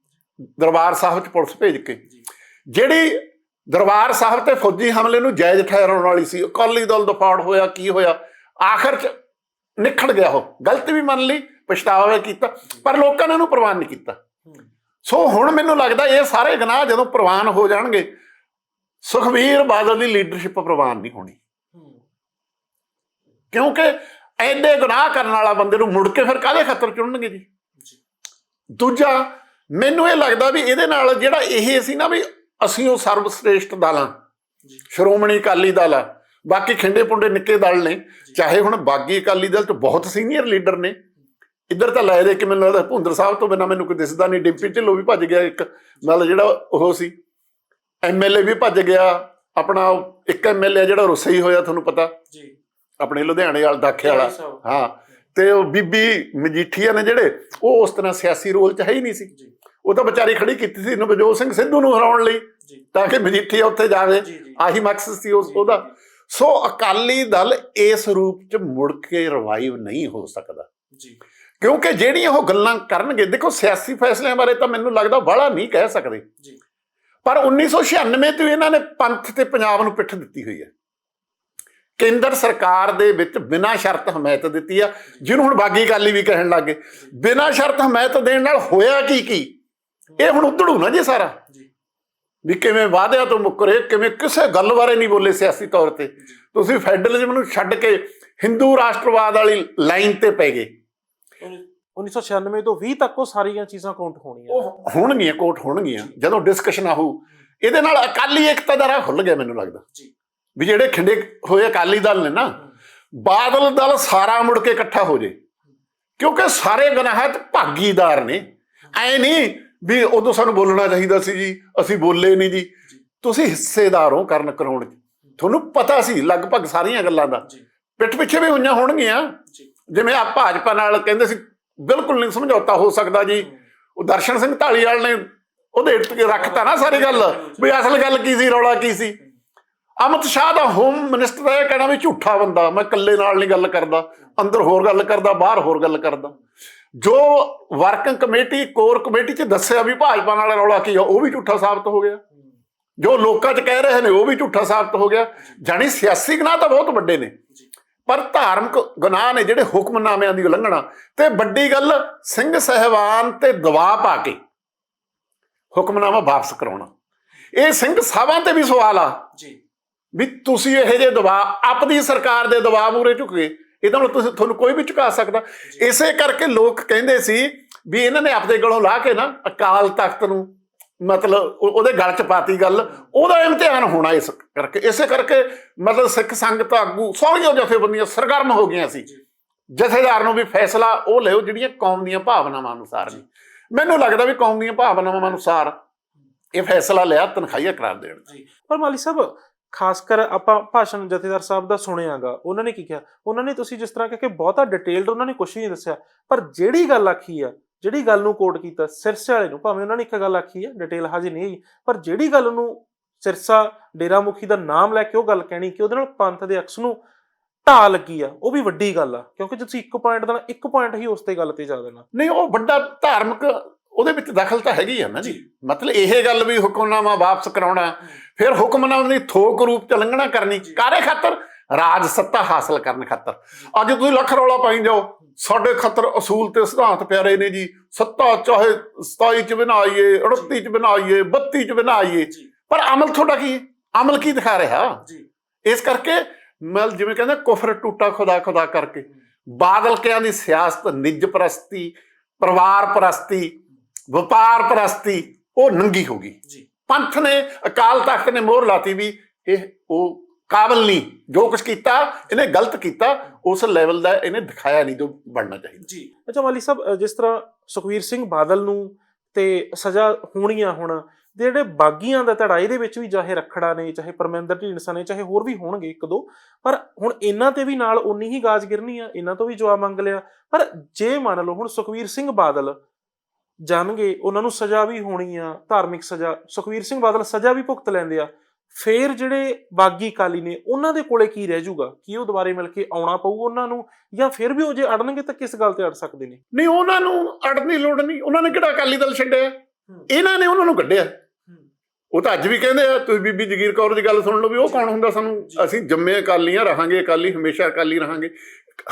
ਦਰਬਾਰ ਸਾਹਿਬ 'ਚ ਪੁਲਿਸ ਭੇਜ ਕੇ। ਜਿਹੜੀ ਦਰਬਾਰ ਸਾਹਿਬ ਤੇ ਫੌਜੀ ਹਮਲੇ ਨੂੰ ਜਾਇਜ਼ ਠਹਿਰਾਉਣ ਵਾਲੀ ਸੀ ਅਕਾਲੀ ਦਲ ਦਾ ਫਾੜ ਹੋਇਆ ਕੀ ਹੋਇਆ ਆਖਰ 'ਚ ਨਿਖੜ ਗਿਆ ਉਹ। ਗਲਤੀ ਵੀ ਮੰਨ ਲਈ ਪਛਤਾਵਾ ਵੀ ਕੀਤਾ ਪਰ ਲੋਕਾਂ ਨੇ ਉਹਨੂੰ ਪ੍ਰਵਾਨ ਨਹੀਂ ਕੀਤਾ। ਸੋ ਹੁਣ ਮੈਨੂੰ ਲੱਗਦਾ ਇਹ ਸਾਰੇ ਗੁਨਾਹ ਜਦੋਂ ਪ੍ਰਵਾਨ ਹੋ ਜਾਣਗੇ ਸੁਖਵੀਰ ਬਾਦਲ ਦੀ ਲੀਡਰਸ਼ਿਪ ਪ੍ਰਵਾਨ ਨਹੀਂ ਹੋਣੀ। ਕਿਉਂਕਿ ਐਡੇ ਗੁਨਾਹ ਕਰਨ ਵਾਲਾ ਬੰਦੇ ਨੂੰ ਮੁੜ ਕੇ ਫਿਰ ਕਾਹਦੇ ਖਾਤਰ ਚੁਣਨਗੇ ਜੀ? ਦੂਜਾ ਮੈਨੂੰ ਇਹ ਲੱਗਦਾ ਵੀ ਇਹਦੇ ਨਾਲ ਜਿਹੜਾ ਇਹ ਸੀ ਨਾ ਵੀ ਅਸੀਂ ਉਹ ਸਰਵਸ੍ਰੇਸ਼ਟ ਦਲ ਸ਼੍ਰੋਮਣੀ ਅਕਾਲੀ ਦਲ ਆ। ਬਾਕੀ ਖਿੰਡੇ ਪੁੰਡੇ ਨਿੱਕੇ ਦਲ ਨੇ ਚਾਹੇ ਹੁਣ ਬਾਗੀ ਅਕਾਲੀ ਦਲ ਚ ਬਹੁਤ ਸੀਨੀਅਰ ਲੀਡਰ ਨੇ ਇੱਧਰ ਤਾਂ ਲੈ ਦੇ ਕਿ ਮੈਨੂੰ ਲੱਗਦਾ ਭੁੰਦਰ ਸਾਹਿਬ ਤੋਂ ਬਿਨਾਂ ਮੈਨੂੰ ਕੋਈ ਦਿਸਦਾ ਨਹੀਂ। ਡਿੰਪੀ ਢਿੱਲੋਂ ਵੀ ਭੱਜ ਗਿਆ ਇੱਕ। ਨਾਲ ਜਿਹੜਾ ਉਹ ਸੀ ਐਮਐਲਏ ਵੀ ਭੱਜ ਗਿਆ। ਆਪਣਾ ਇੱਕ ਐਮਐਲਏ ਜਿਹੜਾ ਰੁੱਸੇ ਹੀ ਹੋਇਆ ਤੁਹਾਨੂੰ ਪਤਾ। ਜੀ। ਆਪਣੇ ਲੁਧਿਆਣੇ ਵਾਲਾ ਦਾਖੇ ਵਾਲਾ। ਹਾਂ। ਤੇ ਉਹ ਬੀਬੀ ਮਜੀਠੀਆ ਨੇ ਜਿਹੜੇ ਉਹ ਉਸ ਤਰ੍ਹਾਂ ਸਿਆਸੀ ਰੋਲ ਚ ਹੈ ਹੀ ਨਹੀਂ ਸੀ। ਜੀ। ਉਹ ਤਾਂ ਵਿਚਾਰੀ ਖੜੀ ਕੀਤੀ ਸੀ ਨਵਜੋਤ ਸਿੰਘ ਸਿੱਧੂ ਨੂੰ ਹਰਾਉਣ ਲਈ ਤਾਂ ਕਿ ਮਜੀਠੀਆ ਉੱਥੇ ਜਾਵੇ। ਆਹੀ ਮਕਸਦ ਸੀ ਉਸ ਉਹਦਾ। ਸੋ ਅਕਾਲੀ ਦਲ ਇਸ ਰੂਪ ਚ ਮੁੜ ਕੇ ਰਿਵਾਈਵ ਨਹੀਂ ਹੋ ਸਕਦਾ। ਜੀ। ਕਿਉਂਕਿ ਜਿਹੜੀਆਂ ਉਹ ਗੱਲਾਂ ਕਰਨਗੇ ਦੇਖੋ ਸਿਆਸੀ ਫੈਸਲਿਆਂ ਬਾਰੇ ਤਾਂ ਮੈਨੂੰ ਲੱਗਦਾ ਬਾਹਲਾ ਨਹੀਂ ਕਹਿ ਸਕਦੇ। ਜੀ। ਪਰ 1996 ਤੋਂ ਇਹਨਾਂ ਨੇ ਪੰਥ ਤੇ ਪੰਜਾਬ ਨੂੰ ਪਿੱਠ ਦਿੱਤੀ ਹੋਈ ਹੈ। ਕੇਂਦਰ ਸਰਕਾਰ ਦੇ ਵਿੱਚ ਬਿਨਾਂ ਸ਼ਰਤ ਹਮਾਇਤ ਦਿੱਤੀ ਆ ਜਿਹਨੂੰ ਹੁਣ ਬਾਗੀ ਅਕਾਲੀ ਵੀ ਕਹਿਣ ਲੱਗੇ ਬਿਨਾਂ ਸ਼ਰਤ ਹਮਾਇਤ ਦੇਣ ਨਾਲ ਹੋਇਆ ਕੀ ਕੀ? ਇਹ ਹੁਣ ਉਧੜੂ ਨਾ ਜੀ ਸਾਰਾ। ਜੀ। ਵੀ ਕਿਵੇਂ ਵਾਅਦਿਆਂ ਤੋਂ ਮੁੱਕਰੇ ਕਿਵੇਂ ਕਿਸੇ ਗੱਲ ਬਾਰੇ ਨਹੀਂ ਬੋਲੇ ਸਿਆਸੀ ਤੌਰ ਤੇ। ਤੁਸੀਂ ਫੈਡਰਲਿਜ਼ਮ ਨੂੰ ਛੱਡ ਕੇ ਹਿੰਦੂ ਰਾਸ਼ਟਰਵਾਦ ਵਾਲੀ ਲਾਈਨ ਤੇ ਪੈ ਗਏ। 1996 ਤੋਂ 20 ਤੱਕ ਉਹ ਸਾਰੀਆਂ ਚੀਜ਼ਾਂ ਕਾਊਂਟ ਹੋਣੀਆਂ ਉਹ ਹੋਣਗੀਆਂ ਕੋਟ ਹੋਣਗੀਆਂ। ਜਦੋਂ ਡਿਸਕਸ਼ਨ ਆਹੂ ਇਹਦੇ ਨਾਲ ਅਕਾਲੀ ਏਕਤਾ ਦਾ ਰਾਹ ਖੁੱਲ ਗਿਆ ਮੈਨੂੰ ਲੱਗਦਾ। ਜੀ। ਵੀ ਜਿਹੜੇ ਖਿੰਡੇ ਹੋਏ ਅਕਾਲੀ ਦਲ ਨੇ ਨਾ ਬਾਦਲ ਦਲ ਸਾਰਾ ਮੁੜ ਕੇ ਇਕੱਠਾ ਹੋ ਜੇ। ਕਿਉਂਕਿ ਸਾਰੇ ਗਨਾਹਤ ਭਾਗੀਦਾਰ ਨੇ। ਐ ਨਹੀਂ ਵੀ ਉਦੋਂ ਸਾਨੂੰ ਬੋਲਣਾ ਚਾਹੀਦਾ ਸੀ ਜੀ ਅਸੀਂ ਬੋਲੇ ਨਹੀਂ ਜੀ। ਤੁਸੀਂ ਹਿੱਸੇਦਾਰ ਹੋ ਕਰਨ ਕਰਾਉਣ ਚ। ਤੁਹਾਨੂੰ ਪਤਾ ਸੀ ਲਗਭਗ ਸਾਰੀਆਂ ਗੱਲਾਂ ਦਾ। ਪਿੱਠ ਪਿੱਛੇ ਵੀ ਹੋਈਆਂ ਹੋਣਗੀਆਂ। ਜੀ। ਜਿਵੇਂ ਆ ਭਾਜਪਾ ਨਾਲ ਕਹਿੰਦੇ ਸੀ, ਬਿਲਕੁਲ ਨਹੀਂ ਸਮਝੌਤਾ ਹੋ ਸਕਦਾ ਜੀ। ਉਹ ਦਰਸ਼ਨ ਸਿੰਘ ਢਾਲੀਵਾਲ ਨੇ ਉਹਦੇ ਇੱਟ ਰੱਖਤਾ ਨਾ ਸਾਰੀ ਗੱਲ, ਵੀ ਅਸਲ ਗੱਲ ਕੀ ਸੀ, ਰੌਲਾ ਕੀ ਸੀ। ਅਮਿਤ ਸ਼ਾਹ ਦਾ ਹੋਮ ਮਿਨਿਸਟਰ ਇਹ ਕਹਿਣਾ ਵੀ ਝੂਠਾ ਬੰਦਾ, ਮੈਂ ਇਕੱਲੇ ਨਾਲ ਨਹੀਂ ਗੱਲ ਕਰਦਾ, ਅੰਦਰ ਹੋਰ ਗੱਲ ਕਰਦਾ, ਬਾਹਰ ਹੋਰ ਗੱਲ ਕਰਦਾ। ਜੋ ਵਰਕਿੰਗ ਕਮੇਟੀ ਕੋਰ ਕਮੇਟੀ 'ਚ ਦੱਸਿਆ ਵੀ ਭਾਜਪਾ ਨਾਲ ਰੌਲਾ ਕੀ ਆ, ਉਹ ਵੀ ਝੂਠਾ ਸਾਬਤ ਹੋ ਗਿਆ। ਜੋ ਲੋਕਾਂ 'ਚ ਕਹਿ ਰਹੇ ਨੇ, ਉਹ ਵੀ ਝੂਠਾ ਸਾਬਤ ਹੋ ਗਿਆ। ਜਾਣੀ ਸਿਆਸੀ ਗੁਨਾਹ ਤਾਂ ਬਹੁਤ ਵੱਡੇ ਨੇ। ਪਰ ਧਾਰਮਿਕ ਗੁਨਾਹ ਨੇ ਜਿਹੜੇ ਹੁਕਮਨਾਮਿਆਂ ਦੀ ਉਲੰਘਣਾ ਤੇ ਵੱਡੀ ਗੱਲ ਸਿੰਘ ਸਹਿਬਾਨ ਤੇ ਦਬਾਅ ਪਾ ਕੇ ਹੁਕਮਨਾਮਾ ਵਾਪਸ ਕਰਾਉਣਾ। ਇਹ ਸਿੰਘ ਸਾਹਿਬਾਂ ਤੇ ਵੀ ਸਵਾਲ ਆ ਜੀ। ਵੀ ਤੁਸੀਂ ਇਹੋ ਜਿਹੇ ਦਬਾਅ ਆਪਣੀ ਸਰਕਾਰ ਦੇ ਦਬਾਅ ਮੂਰੇ ਝੁਕੇ ਇਹਦਾ ਮਤਲਬ ਤੁਸੀਂ ਤੁਹਾਨੂੰ ਕੋਈ ਵੀ ਝੁਕਾ ਸਕਦਾ। ਇਸੇ ਕਰਕੇ ਲੋਕ ਕਹਿੰਦੇ ਸੀ ਵੀ ਇਹਨਾਂ ਨੇ ਆਪਦੇ ਗਲੋਂ ਲਾ ਕੇ ਨਾ ਅਕਾਲ ਤਖਤ ਨੂੰ ਮਤਲਬ ਉਹਦੇ ਗਲ ਚ ਪਾਤੀ ਗੱਲ, ਉਹਦਾ ਇਮਤਿਹਾਨ ਹੋਣਾ ਇਸ ਕਰਕੇ। ਇਸੇ ਕਰਕੇ ਮਤਲਬ ਸਿੱਖ ਸੰਗਤ ਆਗੂ ਸਾਰੀਆਂ ਜਥੇਬੰਦੀਆਂ ਸਰਗਰਮ ਹੋ ਗਈਆਂ ਸੀ। ਜਥੇਦਾਰ ਨੂੰ ਵੀ ਫੈਸਲਾ ਉਹ ਲਿਓ ਜਿਹੜੀਆਂ ਕੌਮ ਦੀਆਂ ਭਾਵਨਾਵਾਂ ਅਨੁਸਾਰ ਨੇ। ਮੈਨੂੰ ਲੱਗਦਾ ਵੀ ਕੌਮ ਦੀਆਂ ਭਾਵਨਾਵਾਂ ਅਨੁਸਾਰ ਇਹ ਫੈਸਲਾ ਲਿਆ ਤਨਖਾਹੀਆ ਕਰਾਰ ਦੇਣ। ਦਾ। ਪਰ ਮਾਲੀ ਸਾਹਿਬ ਖਾਸ ਕਰ ਆਪਾਂ ਭਾਸ਼ਣ ਜਥੇਦਾਰ ਸਾਹਿਬ ਦਾ ਸੁਣਿਆਗਾ, ਉਹਨਾਂ ਨੇ ਕੀ ਕਿਹਾ? ਉਹਨਾਂ ਨੇ ਤੁਸੀਂ ਜਿਸ ਤਰ੍ਹਾਂ ਕਿਹਾ ਕਿ ਬਹੁਤਾ ਡਿਟੇਲਡ ਉਹਨਾਂ ਨੇ ਕੁਝ ਨਹੀਂ ਦੱਸਿਆ, ਪਰ ਜਿਹੜੀ ਗੱਲ ਆਖੀ ਆ, ਜਿਹੜੀ ਗੱਲ ਨੂੰ ਕੋਟ ਕੀਤਾ ਸਿਰਸੇ ਵਾਲੇ ਨੂੰ, ਭਾਵੇਂ ਉਹਨਾਂ ਨੇ ਇੱਕ ਗੱਲ ਆਖੀ ਹੈ ਡਿਟੇਲ ਹਾਜ਼ਰ ਨਹੀਂ ਪਰ ਜਿਹੜੀ ਗੱਲ ਨੂੰ ਸਿਰਸਾ ਡੇਰਾ ਮੁਖੀ ਦਾ ਨਾਮ ਲੈ ਕੇ ਉਹ ਗੱਲ ਕਹਿਣੀ ਕਿ ਉਹਦੇ ਨਾਲ ਪੰਥ ਦੇ ਅਕਸ ਨੂੰ ਢਾਹ ਲੱਗੀ ਆ, ਉਹ ਵੀ ਵੱਡੀ ਗੱਲ ਆ, ਕਿਉਂਕਿ ਜੇ ਤੁਸੀਂ ਇੱਕ ਪੁਆਇੰਟ ਦਾ ਇੱਕ ਪੁਆਇੰਟ ਹੀ ਉਸ ਤੇ ਗੱਲ ਤੇ ਜਾ ਦੇਣਾ ਨਹੀਂ, ਉਹ ਵੱਡਾ ਧਾਰਮਿਕ ਉਹਦੇ ਵਿੱਚ ਦਖਲ ਤਾਂ ਹੈਗੀ ਆ ਨਾ ਜੀ। ਮਤਲਬ ਇਹ ਗੱਲ ਵੀ ਹੁਕਮਨਾਮਾ ਵਾਪਸ ਕਰਾਉਣਾ ਫਿਰ ਹੁਕਮਨਾਮਾ ਦੀ ਥੋਕ ਰੂਪ ਚ ਲੰਘਣਾ ਕਰਨੀ ਕਾਰੇ ਖਾਤਰ? ਰਾਜ ਸੱਤਾ ਹਾਸਲ ਕਰਨ ਖਾਤਰ। ਅੱਜ ਤੁਸੀਂ ਲੱਖ ਰੌਲਾ ਪਾਈ ਜਾਓ। ਸਾਡੇ ਖਾਤਰ ਅਸੂਲ ਤੇ ਸਿਧਾਂਤ ਪਿਆਰੇ ਨੇ ਜੀ। ਸੱਤਾ ਚਾਹੇ 27 ਚ ਬਣਾਈਏ 38 ਚ ਬਣਾਈਏ 32 ਚ ਬਣਾਈਏ। ਪਰ ਅਮਲ ਤੁਹਾਡਾ ਕੀ ਹੈ? ਅਮਲ ਕੀ ਦਿਖਾ ਰਿਹਾ? ਜੀ। ਇਸ ਕਰਕੇ ਮਲ ਜਿਵੇਂ ਕਹਿੰਦਾ ਕੁਫਰ ਟੂਟਾ ਖੁਦਾ ਖੁਦਾ ਕਰਕੇ। ਬਾਦਲ ਕਿਆਂ ਦੀ ਸਿਆਸਤ ਨਿੱਜ ਪ੍ਰਸਤੀ ਪਰਿਵਾਰ ਪ੍ਰਸਤੀ ਵਪਾਰ ਪ੍ਰਸਤੀ ਉਹ ਨੰਗੀ ਹੋ ਗਈ। ਜੀ। ਪੰਥ ਨੇ ਅਕਾਲ ਤਖਤ ਨੇ ਮੋਹਰ ਲਾਤੀ ਵੀ ਇਹ ਉਹ ਕਾਬਲ ਨਹੀਂ ਜੋ ਕੁਝ ਕੀਤਾ ਇਹਨੇ ਗਲਤ ਕੀਤਾ ਉਸ ਲੈਵਲ ਦਾ ਇਹਨੇ ਦਿਖਾਇਆ ਨਹੀਂ ਜੋ ਬਣਨਾ ਚਾਹੀਦਾ। ਜੀ। ਅੱਛਾ ਮਾਲੀ ਸਾਹਿਬ ਜਿਸ ਤਰ੍ਹਾਂ ਸੁਖਵੀਰ ਸਿੰਘ ਬਾਦਲ ਨੂੰ ਤੇ ਸਜ਼ਾ ਹੋਣੀਆਂ ਹੁਣ ਦੇ ਜਿਹੜੇ ਬਾਗੀਆਂ ਦਾ ਧੜਾ ਇਹਦੇ ਵਿੱਚ ਵੀ ਚਾਹੇ ਰਖੜਾ ਨੇ ਚਾਹੇ ਪਰਮਿੰਦਰ ਢੀਂਡਸਾ ਨੇ ਚਾਹੇ ਹੋਰ ਵੀ ਹੋਣਗੇ ਇੱਕ ਦੋ ਪਰ ਹੁਣ ਇਹਨਾਂ ਤੇ ਵੀ ਨਾਲ ਉਨੀ ਹੀ ਗਾਜ ਗਿਰਨੀ ਆ ਇਹਨਾਂ ਤੋਂ ਵੀ ਜਵਾਬ ਮੰਗ ਲਿਆ। ਪਰ ਜੇ ਮੰਨ ਲਓ ਹੁਣ ਸੁਖਵੀਰ ਸਿੰਘ ਬਾਦਲ ਜਾਣਗੇ ਉਹਨਾਂ ਨੂੰ ਸਜ਼ਾ ਵੀ ਹੋਣੀ ਆ ਧਾਰਮਿਕ ਸਜ਼ਾ। ਸੁਖਵੀਰ ਸਿੰਘ ਬਾਦਲ ਸਜ਼ਾ ਵੀ ਭੁਗਤ ਲੈਂਦੇ ਆ। ਫੇਰ ਜਿਹੜੇ ਬਾਗੀ ਕਾਲੀ ਨੇ ਉਹਨਾਂ ਦੇ ਕੋਲੇ ਕੀ ਰਹਿ ਜਾਊਗਾ? ਕੀ ਉਹ ਦੁਬਾਰੇ ਮਿਲ ਕੇ ਆਉਣਾ ਪਊ ਉਹਨਾਂ ਨੂੰ? ਜਾਂ ਫਿਰ ਵੀ ਉਹ ਜੇ ਅੜਨਗੇ ਤਾਂ ਕਿਸ ਗੱਲ ਤੇ ਅੜ ਸਕਦੇ ਨੇ? ਨਹੀਂ ਉਹਨਾਂ ਨੂੰ ਅੜਨ ਦੀ ਲੋੜ ਨਹੀਂ। ਉਹਨਾਂ ਨੇ ਕਿਹੜਾ ਅਕਾਲੀ ਦਲ ਛੱਡਿਆ? ਇਹਨਾਂ ਨੇ ਉਹਨਾਂ ਨੂੰ ਕੱਢਿਆ। ਉਹ ਤਾਂ ਅੱਜ ਵੀ ਕਹਿੰਦੇ ਆ ਤੁਸੀਂ ਬੀਬੀ ਜਗੀਰ ਕੌਰ ਦੀ ਗੱਲ ਸੁਣ ਲਓ ਵੀ ਉਹ ਕੌਣ ਹੁੰਦਾ ਸਾਨੂੰ? ਅਸੀਂ ਜੰਮੇ ਅਕਾਲੀਆਂ ਰਹਾਂਗੇ ਅਕਾਲੀ ਹਮੇਸ਼ਾ ਅਕਾਲੀ ਰਹਾਂਗੇ।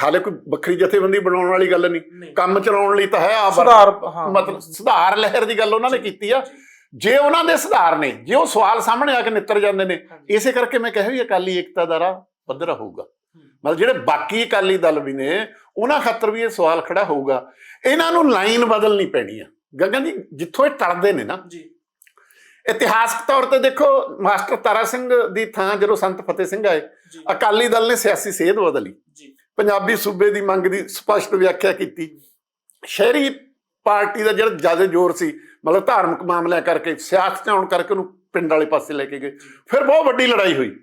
ਹਾਲੇ ਕੋਈ ਵੱਖਰੀ ਜਥੇਬੰਦੀ ਬਣਾਉਣ ਵਾਲੀ ਗੱਲ ਨਹੀਂ। ਕੰਮ ਚਲਾਉਣ ਲਈ ਤਾਂ ਹੈ ਆ ਸੁਧਾਰ ਮਤਲਬ ਸੁਧਾਰ ਲਹਿਰ ਦੀ ਗੱਲ ਉਹਨਾਂ ਨੇ ਕੀਤੀ ਆ। ਜੇ ਉਹਨਾਂ ਦੇ ਸੁਧਾਰ ਨੇ ਜੇ ਉਹ ਸਵਾਲ ਸਾਹਮਣੇ ਆ ਕੇ ਨਿੱਤਰ ਜਾਂਦੇ ਨੇ ਇਸੇ ਕਰਕੇ ਮੈਂ ਕਿਹਾ ਵੀ ਅਕਾਲੀ ਏਕਤਾ ਦਾ ਰਾਹ ਪੱਧਰਾ ਹੋਊਗਾ। ਮਤਲਬ ਜਿਹੜੇ ਬਾਕੀ ਅਕਾਲੀ ਦਲ ਵੀ ਨੇ ਉਹਨਾਂ ਖਾਤਰ ਵੀ ਇਹ ਸਵਾਲ ਖੜਾ ਹੋਊਗਾ। ਇਹਨਾਂ ਨੂੰ ਲਾਈਨ ਬਦਲਣੀ ਪੈਣੀ ਆ। ਗਗਨ ਜੀ ਜਿੱਥੋਂ ਇਹ ਟਲਦੇ ਨੇ ਨਾ ਜੀ। ਇਤਿਹਾਸਕ ਤੌਰ ਤੇ ਦੇਖੋ ਮਾਸਟਰ ਤਾਰਾ ਸਿੰਘ ਦੀ ਥਾਂ ਜਦੋਂ ਸੰਤ ਫਤਿਹ ਸਿੰਘ ਆਏ ਅਕਾਲੀ ਦਲ ਨੇ ਸਿਆਸੀ ਸੇਧ ਬਦਲੀ। ਪੰਜਾਬੀ ਸੂਬੇ ਦੀ ਮੰਗ ਦੀ ਸਪਸ਼ਟ ਵਿਆਖਿਆ ਕੀਤੀ। ਸ਼ਹਿਰੀ ਪਾਰਟੀ ਦਾ ਜਿਹੜਾ ਜ਼ਿਆਦਾ ਜ਼ੋਰ ਸੀ ਮਤਲਬ ਧਾਰਮਿਕ ਮਾਮਲਿਆਂ ਕਰਕੇ ਸਿਆਸਤ ਆਉਣ ਕਰਕੇ ਉਹਨੂੰ ਪਿੰਡ ਵਾਲੇ ਪਾਸੇ ਲੈ ਕੇ ਗਏ। ਫਿਰ ਬਹੁਤ ਵੱਡੀ ਲੜਾਈ ਹੋਈ।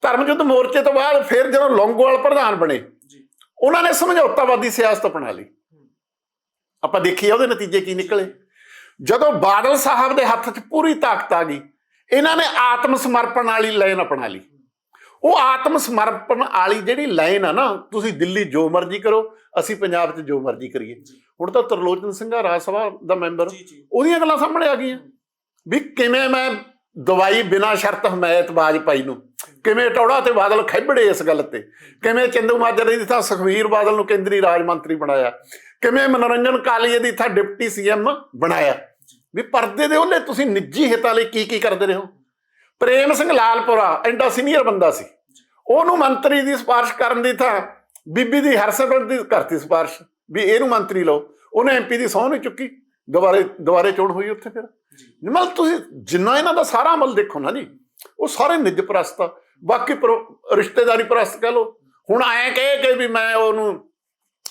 ਧਰਮ ਯੁੱਧ ਮੋਰਚੇ ਤੋਂ ਬਾਅਦ ਫਿਰ ਜਦੋਂ ਲੌਂਗੋਵਾਲ ਪ੍ਰਧਾਨ ਬਣੇ ਉਹਨਾਂ ਨੇ ਸਮਝੌਤਾਵਾਦੀ ਸਿਆਸਤ ਅਪਣਾ ਲਈ। ਆਪਾਂ ਦੇਖੀਏ ਉਹਦੇ ਨਤੀਜੇ ਕੀ ਨਿਕਲੇ। ਜਦੋਂ ਬਾਦਲ ਸਾਹਿਬ ਦੇ ਹੱਥ 'ਚ ਪੂਰੀ ਤਾਕਤ ਆ ਗਈ ਇਹਨਾਂ ਨੇ ਆਤਮ ਸਮਰਪਣ ਵਾਲੀ ਲਾਈਨ ਅਪਣਾ ਲਈ। ਉਹ ਆਤਮ ਸਮਰਪਣ ਵਾਲੀ ਜਿਹੜੀ ਲਾਈਨ ਆ ਨਾ ਤੁਸੀਂ ਦਿੱਲੀ ਜੋ ਮਰਜ਼ੀ ਕਰੋ ਅਸੀਂ ਪੰਜਾਬ 'ਚ ਜੋ ਮਰਜ਼ੀ ਕਰੀਏ। ਹੁਣ ਤਾਂ ਤਰਲੋਚਨ ਸਿੰਘਾ ਰਾਜ ਸਭਾ ਦਾ ਮੈਂਬਰ ਉਹਦੀਆਂ ਗੱਲਾਂ ਸਾਹਮਣੇ ਆ ਗਈਆਂ ਵੀ ਕਿਵੇਂ ਮੈਂ ਦਵਾਈ ਬਿਨਾ ਸ਼ਰਤ ਹਮਾਇਤ ਬਾਜਪਾਈ ਨੂੰ। ਕਿਵੇਂ ਟੌੜਾ ਤੇ ਬਾਦਲ ਖੈਬੜੇ ਇਸ ਗੱਲ ਤੇ? ਕਿਵੇਂ ਚੰਦੂ ਮਾਜਰੇ ਦੀ ਥਾਂ ਸੁਖਵੀਰ ਬਾਦਲ ਨੂੰ ਕੇਂਦਰੀ ਰਾਜ ਮੰਤਰੀ ਬਣਾਇਆ? ਕਿਵੇਂ ਮਨੋਰੰਜਨ ਕਾਲੀਏ ਦੀ ਥਾਂ ਡਿਪਟੀ ਸੀਐਮ ਬਣਾਇਆ? ਵੀ ਪਰਦੇ ਦੇ ਉਹਲੇ ਤੁਸੀਂ ਨਿੱਜੀ ਹਿੱਤਾਂ ਲਈ ਕੀ ਕੀ ਕਰਦੇ ਰਹੇ ਹੋ? ਪ੍ਰੇਮ ਸਿੰਘ ਲਾਲਪੁਰਾ ਐਂਡਾ ਸੀਨੀਅਰ ਬੰਦਾ ਸੀ। ਉਹਨੂੰ ਮੰਤਰੀ ਦੀ ਸਿਫਾਰਿਸ਼ ਕਰਨ ਦੀ ਥਾਂ ਬੀਬੀ ਦੀ ਹਰਸਿਮਰਤ ਦੀ ਕਰਤੀ ਸਿਫਾਰਿਸ਼ ਵੀ ਇਹਨੂੰ ਮੰਤਰੀ ਲਓ। ਉਹਨੇ ਐਮਪੀ ਦੀ ਸਹੁੰ ਨਹੀਂ ਚੁੱਕੀ। ਦੁਬਾਰੇ ਦੁਬਾਰੇ ਚੋਣ ਹੋਈ ਉੱਥੇ ਫਿਰ। ਮਤਲਬ ਤੁਸੀਂ ਜਿੰਨਾ ਇਹਨਾਂ ਦਾ ਸਾਰਾ ਅਮਲ ਦੇਖੋ ਨਾ ਜੀ ਉਹ ਸਾਰੇ ਨਿੱਜ ਪ੍ਰਸਤ ਆ। ਬਾਕੀ ਪਰ- ਰਿਸ਼ਤੇਦਾਰੀ ਪ੍ਰਸਤ ਕਹ ਲੋ ਹੁਣ ਐਂ ਕਹੇ ਕਿ ਵੀ ਮੈਂ ਉਹਨੂੰ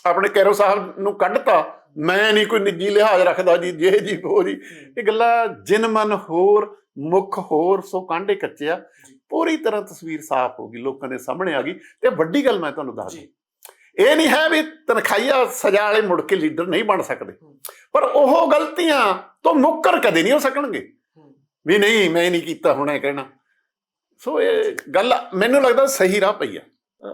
ਆਪਣੇ ਕੈਰੋ ਸਾਹਿਬ ਨੂੰ ਕੱਢਤਾ ਮੈਂ ਨਹੀਂ ਕੋਈ ਨਿੱਜੀ ਲਿਹਾਜ਼ ਰੱਖਦਾ ਜੀ ਜੇ ਜੀ ਹੋ ਜੀ। ਇਹ ਗੱਲਾਂ ਜਿਨ ਮਨ ਹੋਰ ਮੁਖ ਹੋਰ ਸੋ ਕਾਂਡੇ ਕੱਚਿਆ। ਪੂਰੀ ਤਰ੍ਹਾਂ ਤਸਵੀਰ ਸਾਫ਼ ਹੋ ਗਈ ਲੋਕਾਂ ਦੇ ਸਾਹਮਣੇ ਆ ਗਈ। ਤੇ ਵੱਡੀ ਗੱਲ ਮੈਂ ਤੁਹਾਨੂੰ ਦੱਸ ਜੀ। ਇਹ ਨਹੀਂ ਹੈ ਵੀ ਤਨਖਾਹੀਆ ਸਜ਼ਾ ਵਾਲੇ ਮੁੜ ਕੇ ਲੀਡਰ ਨਹੀਂ ਬਣ ਸਕਦੇ। ਪਰ ਉਹ ਗਲਤੀਆਂ ਤੋਂ ਮੁੱਕਰ ਕਦੇ ਨਹੀਂ ਹੋ ਸਕਣਗੇ। ਵੀ ਨਹੀਂ ਮੈਂ ਨਹੀਂ ਕੀਤਾ ਹੁਣ ਇਹ ਕਹਿਣਾ। ਸੋ ਇਹ ਗੱਲ ਮੈਨੂੰ ਲੱਗਦਾ ਸਹੀ ਰਾਹ ਪਈ ਆ।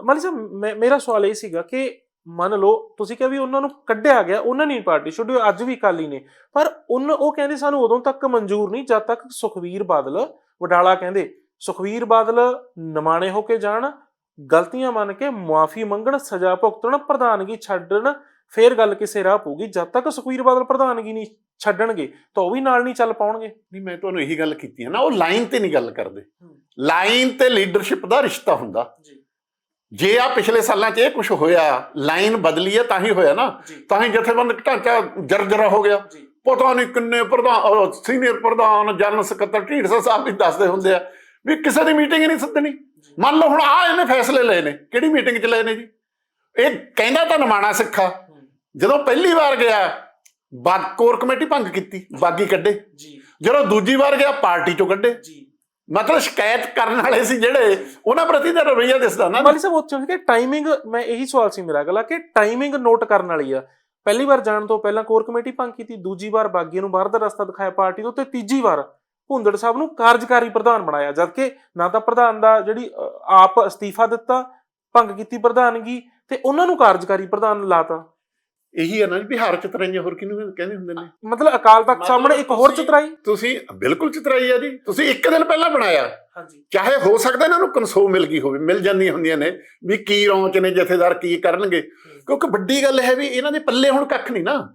ਮਾਲੀ ਸਾਹਿਬ ਮੇਰਾ ਸਵਾਲ ਇਹ ਸੀਗਾ ਕਿ ਮੰਨ ਲਓ, ਤੁਸੀਂ ਕਿਹਾ ਵੀ ਉਹਨਾਂ ਨੂੰ ਕੱਢਿਆ ਗਿਆ, ਉਹਨਾਂ ਨੇ ਪਾਰਟੀ ਛੱਡੀ ਅੱਜ ਵੀ ਕਾਲੀ ਨੇ। ਪਰ ਉਹਨਾਂ ਉਹ ਕਹਿੰਦੇ ਸਾਨੂੰ ਉਦੋਂ ਤੱਕ ਮਨਜ਼ੂਰ ਨਹੀਂ, ਜਦ ਤੱਕ ਸੁਖਵੀਰ ਬਾਦਲ, ਵਡਾਲਾ ਕਹਿੰਦੇ, ਸੁਖਵੀਰ ਬਾਦਲ ਨਮਾਣੇ ਹੋ ਕੇ ਜਾਣ, ਗਲਤੀਆਂ ਮੰਨ ਕੇ ਮੁਆਫ਼ੀ ਮੰਗਣ, ਸਜ਼ਾ ਭੁਗਤਣ, ਪ੍ਰਧਾਨਗੀ ਛੱਡਣ, ਫੇਰ ਗੱਲ ਕਿਸੇ ਰਾਹ ਪਊਗੀ, ਜਦ ਤੱਕ ਸੁਖਵੀਰ ਬਾਦਲ ਪ੍ਰਧਾਨਗੀ ਨਹੀਂ ਛੱਡਣਗੇ ਤਾਂ ਉਹ ਵੀ ਨਾਲ ਨਹੀਂ ਚੱਲ ਪਾਉਣਗੇ। ਨਹੀਂ ਮੈਂ ਤੁਹਾਨੂੰ ਇਹੀ ਗੱਲ ਕੀਤੀ ਹੈ ਨਾ ਉਹ ਲਾਈਨ ਤੇ ਨਹੀਂ ਗੱਲ ਕਰਦੇ। ਲਾਈਨ ਤੇ ਲੀਡਰਸ਼ਿਪ ਦਾ ਰਿਸ਼ਤਾ ਹੁੰਦਾ। ਜੀ। ਜੇ ਆ ਪਿਛਲੇ ਸਾਲਾਂ 'ਚ ਇਹ ਕੁਝ ਹੋਇਆ ਲਾਈਨ ਬਦਲੀ ਹੈ ਤਾਂ ਹੀ ਹੋਇਆ ਨਾ। ਤਾਂ ਹੀ ਜਥੇਬੰਦਕ ਢਾਂਚਾ ਜਰਜਰਾ ਹੋ ਗਿਆ। ਪਤਾ ਨਹੀਂ ਕਿੰਨੇ ਪ੍ਰਧਾਨ ਸੀਨੀਅਰ ਪ੍ਰਧਾਨ ਜਨਰਲ ਸਕੱਤਰ ਢੀਂਡਸਾ ਸਾਹਿਬ ਵੀ ਦੱਸਦੇ ਹੁੰਦੇ ਆ ਵੀ ਕਿਸੇ ਦੀ ਮੀਟਿੰਗ ਨਹੀਂ ਸੱਦਣੀ। ਮੰਨ ਲਓ ਹੁਣ ਆ ਇਹਨੇ ਫੈਸਲੇ ਲਏ ਨੇ। ਕਿਹੜੀ ਮੀਟਿੰਗ 'ਚ ਲਏ ਨੇ ਜੀ? ਇਹ ਕਹਿੰਦਾ ਤਾਂ ਨਿਮਾਣਾ ਸਿੱਖਾ। ਜਦੋਂ ਪਹਿਲੀ ਵਾਰ ਗਿਆ ਬਾਗ ਕੋਰ ਕਮੇਟੀ ਭੰਗ ਕੀਤੀ ਬਾਗੀ ਕੱਢੇ। ਜੀ। ਜਦੋਂ ਦੂਜੀ ਵਾਰ ਗਿਆ ਪਾਰਟੀ ਚੋਂ ਕੱਢੇ। ਜੀ। ਮਤਲਬ ਸ਼ਿਕਾਇਤ ਕਰਨ ਵਾਲੇ ਸੀ ਜਿਹੜੇ ਉਹਨਾਂ ਪ੍ਰਤੀ ਤਾਂ ਰਵੱਈਆ ਦਿਸਦਾ ਨਾ। ਮਾਲੀ ਸਾਹਿਬ ਉੱਥੇ ਕਿ ਟਾਈਮਿੰਗ ਮੈਂ ਇਹੀ ਸਵਾਲ ਸੀ ਮੇਰਾ ਅਗਲਾ ਕਿ ਟਾਈਮਿੰਗ ਨੋਟ ਕਰਨ ਵਾਲੀ ਆ। ਪਹਿਲੀ ਵਾਰ ਜਾਣ ਤੋਂ ਪਹਿਲਾਂ ਕੋਰ ਕਮੇਟੀ ਭੰਗ ਕੀਤੀ ਦੂਜੀ ਵਾਰ ਬਾਗੀ ਨੂੰ ਬਾਹਰ ਦਾ ਰਸਤਾ ਦਿਖਾਇਆ ਪਾਰਟੀ ਤੋਂ ਤੇ ਤੀਜੀ ਵਾਰ ਭੁੰਦੜ ਸਾਹਿਬ ਨੂੰ ਕਾਰਜਕਾਰੀ ਪ੍ਰਧਾਨ ਬਣਾਇਆ ਜਦਕਿ ਨਾ ਤਾਂ ਪ੍ਰਧਾਨ ਦਾ ਜਿਹੜੀ ਆਪ ਅਸਤੀਫਾ ਦਿੱਤਾ ਭੰਗ ਕੀਤੀ ਪ੍ਰਧਾਨਗੀ ਤੇ ਉਹਨਾਂ ਨੂੰ ਕਾਰਜਕਾਰੀ ਪ੍ਰਧਾਨ ਲਾਤਾ। ਇਹੀ ਹੈ ਨਾ ਜੀ ਬਿਹਾਰ ਚ ਤਰੰਜ ਹੋਰ ਕਿਹਨੂੰ ਕਹਿੰਦੇ ਹੁੰਦੇ ਨੇ? ਮਤਲਬ ਅਕਾਲ ਤਖਤ ਸਾਹਮਣੇ ਇੱਕ ਹੋਰ ਚਤਰਾਈ? ਤੁਸੀਂ ਬਿਲਕੁਲ ਚਤਰਾਈ ਆ ਜੀ। ਤੁਸੀਂ ਇੱਕ ਦਿਨ ਪਹਿਲਾਂ ਬਣਾਇਆ। ਹਾਂਜੀ। ਚਾਹੇ ਹੋ ਸਕਦਾ ਇਹਨਾਂ ਨੂੰ ਕਨਸੋ ਮਿਲ ਗਈ ਹੋਵੇ ਮਿਲ ਜਾਂਦੀਆਂ ਹੁੰਦੀਆਂ ਨੇ ਵੀ ਕੀ ਰੌਂਚ ਨੇ ਜਥੇਦਾਰ ਕੀ ਕਰਨਗੇ। ਕਿਉਂਕਿ ਵੱਡੀ ਗੱਲ ਹੈ ਵੀ ਇਹਨਾਂ ਦੇ ਪੱਲੇ ਹੁਣ ਕੱਖ ਨਹੀਂ ਨਾ।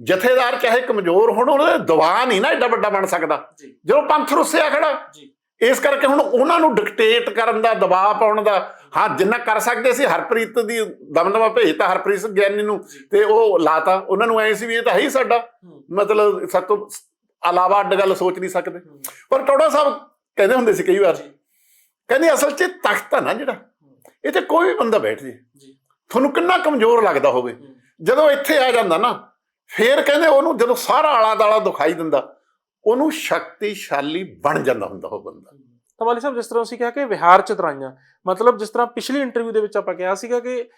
ਜਥੇਦਾਰ ਚਾਹੇ ਕਮਜ਼ੋਰ ਹੋਣ ਉਹਨਾਂ ਦਾ ਦਬਾਅ ਨਹੀਂ ਨਾ ਐਡਾ ਵੱਡਾ ਬਣ ਸਕਦਾ। ਜਦੋਂ ਪੰਥ ਰੁੱਸਿਆ ਖੜਾ ਜੀ। ਇਸ ਕਰਕੇ ਹੁਣ ਉਹਨਾਂ ਨੂੰ ਡਿਕਟੇਟ ਕਰਨ ਦਾ ਦਬਾਅ ਪਾਉਣ ਦਾ ਹਾਂ ਜਿੰਨਾ ਕਰ ਸਕਦੇ ਸੀ ਹਰਪ੍ਰੀਤ ਦੀ ਦਮਦਮਾ ਭੇਜਤਾ ਹਰਪ੍ਰੀਤ ਗਿਆਨੀ ਨੂੰ। ਤੇ ਉਹ ਲਾਤਾ ਉਹਨਾਂ ਨੂੰ ਐ ਸੀ ਵੀ ਇਹ ਤਾਂ ਹੈ ਹੀ ਸਾਡਾ। ਮਤਲਬ ਸਭ ਤੋਂ ਇਲਾਵਾ ਅੱਡ ਗੱਲ ਸੋਚ ਨਹੀਂ ਸਕਦੇ। ਪਰ ਟੋੜਾ ਸਾਹਿਬ ਕਹਿੰਦੇ ਹੁੰਦੇ ਸੀ ਕਈ ਵਾਰ ਕਹਿੰਦੇ ਅਸਲ 'ਚ ਤਖਤ ਆ ਨਾ ਜਿਹੜਾ ਇਹ ਤੇ ਕੋਈ ਵੀ ਬੰਦਾ ਬੈਠ ਜੇ। ਜੀ। ਤੁਹਾਨੂੰ ਕਿੰਨਾ ਕਮਜ਼ੋਰ ਲੱਗਦਾ ਹੋਵੇ। ਜਦੋਂ ਇੱਥੇ ਆ ਜਾਂਦਾ ਨਾ ਫੇਰ ਕਹਿੰਦੇ ਉਹਨੂੰ ਜਦੋਂ ਸਾਰਾ ਆਲਾ ਦਾਲਾ ਦਿਖਾਈ ਦਿੰਦਾ ਉਹਨੂੰ ਸ਼ਕਤੀਸ਼ਾਲੀ ਬਣ ਜਾਂਦਾ ਹੁੰਦਾ ਉਹ ਬੰਦਾ। ਤਾਂ ਮਾਲੀ ਸਾਹਿਬ ਜਿਸ ਤਰ੍ਹਾਂ ਅਸੀਂ ਕਿਹਾ ਕਿ ਵਿਹਾਰ ਚਤਰਾਈਆਂ ਮਤਲਬ ਜਿਸ ਤਰ੍ਹਾਂ ਪਿਛਲੀ ਇੰਟਰਵਿਊ ਦੇ ਵਿੱਚ ਆਪਾਂ ਕਿਹਾ ਸੀਗਾ ਕਿ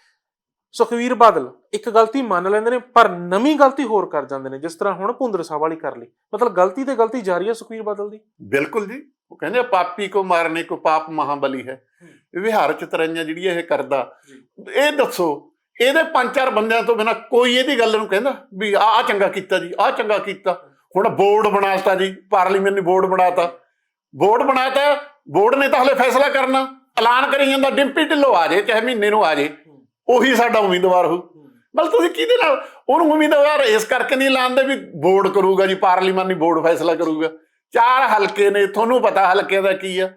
ਸੁਖਵੀਰ ਬਾਦਲ ਇੱਕ ਗਲਤੀ ਮੰਨ ਲੈਂਦੇ ਨੇ ਪਰ ਨਵੀਂ ਗਲਤੀ ਹੋਰ ਕਰ ਜਾਂਦੇ ਨੇ ਜਿਸ ਤਰ੍ਹਾਂ ਹੁਣ ਭੁੰਦਰ ਸਾਹਿਬ ਵਾਲੀ ਕਰ ਲਈ। ਮਤਲਬ ਗਲਤੀ ਤੇ ਗਲਤੀ ਜਾਰੀ ਹੈ ਸੁਖਵੀਰ ਬਾਦਲ ਦੀ? ਬਿਲਕੁਲ ਜੀ। ਉਹ ਕਹਿੰਦੇ ਪਾਪੀ ਕੋ ਮਾਰਨੇ ਕੋ ਪਾਪ ਮਹਾਬਲੀ ਹੈ। ਵਿਹਾਰ ਚ ਤਰੰਜਾਂ ਜਿਹੜੀ ਇਹ ਕਰਦਾ। ਇਹ ਦੱਸੋ ਇਹਦੇ ਪੰਜ ਚਾਰ ਬੰਦਿਆਂ ਤੋਂ ਬਿਨਾ ਕੋਈ ਇਹਦੀ ਗੱਲ ਨੂੰ ਕਹਿੰਦਾ ਵੀ ਆਹ ਚੰਗਾ ਕੀਤਾ ਜੀ ਆਹ ਚੰਗਾ ਕੀਤਾ। ਹੁਣ ਬੋਰਡ ਬਣਾਤਾ ਜੀ ਪਾਰਲੀਮੈਂਟ ਨੇ ਬੋਰਡ ਬਣਾਤਾ। ਬੋਰਡ ਬਣਾਤਾ ਬੋਰਡ ਨੇ ਤਾਂ ਹਲੇ ਫੈਸਲਾ ਕਰਨਾ। ਐਲਾਨ ਕਰੀ ਜਾਂਦਾ ਡਿੰਪੀ ਢਿੱਲੋਂ ਆ ਜੇ ਚਾਹੇ ਮਹੀਨੇ ਨੂੰ ਆ ਜੇ ਉਹੀ ਸਾਡਾ ਉਮੀਦਵਾਰ ਹੋ ਮਤਲਬ ਤੁਸੀਂ ਕਿਹਦੇ ਨਾਲ? ਉਹਨੂੰ ਉਮੀਦਵਾਰ ਇਸ ਕਰਕੇ ਨਹੀਂ ਲਾਉਂਦੇ ਵੀ ਬੋਰਡ ਕਰੂਗਾ ਜੀ ਪਾਰਲੀਮਾਨੀ ਬੋਰਡ ਫੈਸਲਾ ਕਰੂਗਾ। ਚਾਰ ਹਲਕੇ ਨੇ ਤੁਹਾਨੂੰ ਪਤਾ ਹਲਕੇ ਦਾ ਕੀ ਆ।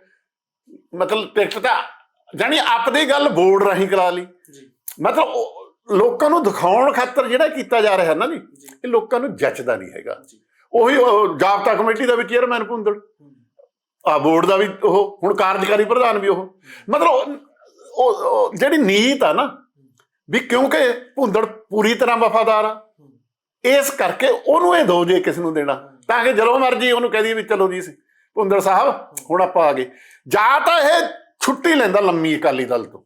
ਮਤਲਬ ਟਿਕਟ ਤਾਂ ਜਾਨੀ ਆਪਣੀ ਗੱਲ ਬੋਰਡ ਰਾਹੀਂ ਕਰਾ ਲਈ। ਮਤਲਬ ਲੋਕਾਂ ਨੂੰ ਦਿਖਾਉਣ ਖਾਤਰ ਜਿਹੜਾ ਕੀਤਾ ਜਾ ਰਿਹਾ ਨਾ ਜੀ ਇਹ ਲੋਕਾਂ ਨੂੰ ਜੱਚਦਾ ਨਹੀਂ ਹੈਗਾ। ਉਹੀ ਜਾਬਤਾ ਕਮੇਟੀ ਦਾ ਵੀ ਚੇਅਰਮੈਨ ਭੁੰਦੜ। ਆ ਬੋਰਡ ਦਾ ਵੀ ਉਹ, ਹੁਣ ਕਾਰਜਕਾਰੀ ਪ੍ਰਧਾਨ ਵੀ ਉਹ। ਮਤਲਬ ਉਹ- ਜਿਹੜੀ ਨੀਤ ਆ ਨਾ, ਵੀ ਕਿਉਂਕਿ ਭੁੰਦੜ ਪੂਰੀ ਤਰ੍ਹਾਂ ਵਫਾਦਾਰ ਆ, ਇਸ ਕਰਕੇ ਉਹਨੂੰ ਇਹ ਦੋ ਜੇ ਕਿਸ ਨੂੰ ਦੇਣਾ, ਤਾਂ ਕਿ ਜਦੋਂ ਮਰਜ਼ੀ ਉਹਨੂੰ ਕਹਿ ਦਈਏ ਵੀ ਚਲੋ ਜੀ, ਭੁੰਦੜ ਸਾਹਿਬ, ਹੁਣ ਆਪਾਂ ਆ ਗਏ। ਜਾਂ ਤਾਂ ਇਹ ਛੁੱਟੀ ਲੈਂਦਾ ਲੰਮੀ ਅਕਾਲੀ ਦਲ ਤੋਂ,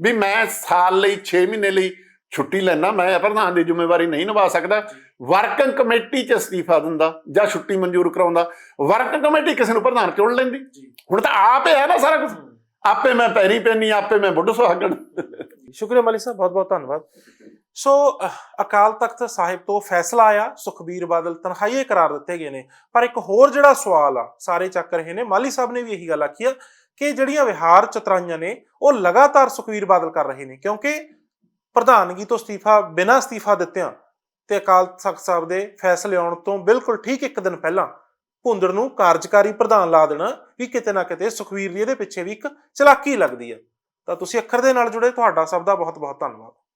ਵੀ ਮੈਂ ਸਾਲ ਲਈ 6 ਮਹੀਨੇ ਲਈ ਛੁੱਟੀ ਲੈਣਾ ਮੈਂ ਪ੍ਰਧਾਨ ਦੀ ਜ਼ਿੰਮੇਵਾਰੀ ਨਹੀਂ ਨਿਭਾ ਸਕਦਾ। ਵਰਕਿੰਗ ਕਮੇਟੀ ਚ ਅਸਤੀਫਾ ਦਿੰਦਾ ਜਾਂ ਛੁੱਟੀ ਮਨਜ਼ੂਰ ਕਰਾਉਂਦਾ। ਵਰਕਿੰਗ ਕਮੇਟੀ ਕਿਸੇ ਨੂੰ ਪ੍ਰਧਾਨ ਚੁਣ ਲੈਂਦੀ? ਹੁਣ ਤਾਂ ਆਪ ਹੈ ਨਾ ਸਾਰਾ ਕੁਝ ਆਪੇ ਮੈਂ ਪੈਰੀ ਪੈਣੀ ਆਪੇ ਮੈਂ ਬੁੱਢ ਸੁਹਾਗਣ। ਸ਼ੁਕਰੀਆ ਮਾਲੀ ਸਾਹਿਬ ਬਹੁਤ ਬਹੁਤ ਧੰਨਵਾਦ। ਸੋ ਅਕਾਲ ਤਖਤ ਸਾਹਿਬ ਤੋਂ ਫੈਸਲਾ ਆਇਆ ਸੁਖਬੀਰ ਬਾਦਲ ਤਨਖਾਹੀਏ ਕਰਾਰ ਦਿੱਤੇ ਗਏ ਨੇ। ਪਰ ਇੱਕ ਹੋਰ ਜਿਹੜਾ ਸਵਾਲ ਆ ਸਾਰੇ ਚੱਕ ਰਹੇ ਨੇ। ਮਾਲੀ ਸਾਹਿਬ ਨੇ ਵੀ ਇਹੀ ਗੱਲ ਆਖੀ ਆ ਕਿ ਜਿਹੜੀਆਂ ਵਿਹਾਰ ਚਤਰਾਈਆਂ ਨੇ ਉਹ ਲਗਾਤਾਰ ਸੁਖਬੀਰ ਬਾਦਲ ਕਰ ਰਹੇ ਨੇ। ਕਿਉਂਕਿ ਪ੍ਰਧਾਨਗੀ ਤੋਂ ਅਸਤੀਫਾ, ਬਿਨਾਂ ਅਸਤੀਫਾ ਦਿੱਤਿਆਂ ਤੇ ਅਕਾਲ ਤਖਤ ਸਾਹਿਬ ਦੇ ਫੈਸਲੇ ਆਉਣ ਤੋਂ ਬਿਲਕੁਲ ਠੀਕ ਇੱਕ ਦਿਨ ਪਹਿਲਾਂ ਭੁੰਦੜ ਨੂੰ ਕਾਰਜਕਾਰੀ ਪ੍ਰਧਾਨ ਲਾ ਦੇਣਾ ਵੀ ਕਿਤੇ ਨਾ ਕਿਤੇ ਸੁਖਬੀਰ ਦੀ ਇਹਦੇ ਪਿੱਛੇ ਵੀ ਇੱਕ ਚਲਾਕੀ ਲੱਗਦੀ ਹੈ ਤਾਂ ਤੁਸੀਂ ਅੱਖਰ ਦੇ ਨਾਲ ਜੁੜੇ, ਤੁਹਾਡਾ ਸਭ ਦਾ ਬਹੁਤ ਬਹੁਤ ਧੰਨਵਾਦ।